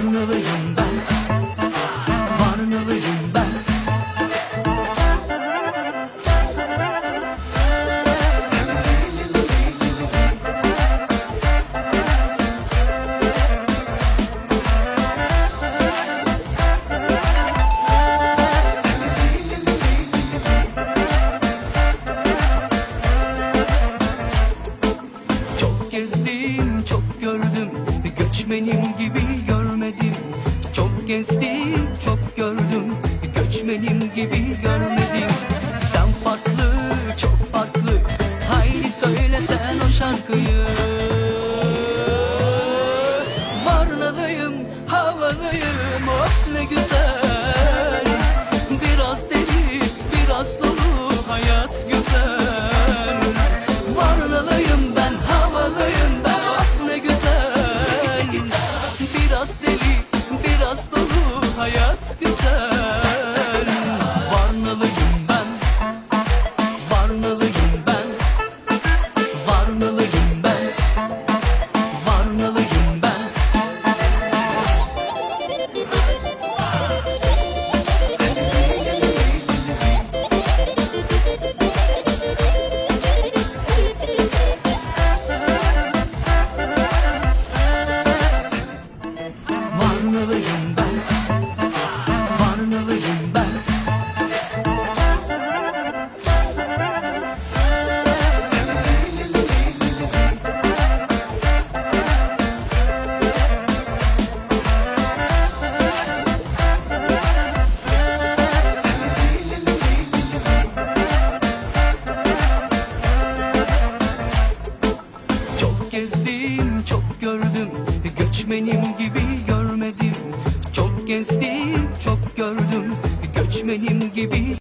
Varnalıyım ben. Varnalıyım ben. Çok gezdim, çok gördüm. Göçmenim gibi gezdim, çok gördüm. Göçmenim gibi görmedim. Sen farklı, çok farklı. Haydi söyle sen o şarkıyı. Varnalıyım, havalıyım Oh ne güzel. Biraz deli, biraz dolu Hayat güzel güzel. Varnalıyım ben Varnalıyım ben Varnalıyım ben Varnalıyım ben. Varnalıyım ben Göçmenim gibi görmedim. Çok gezdim, çok gördüm. Göçmenim gibi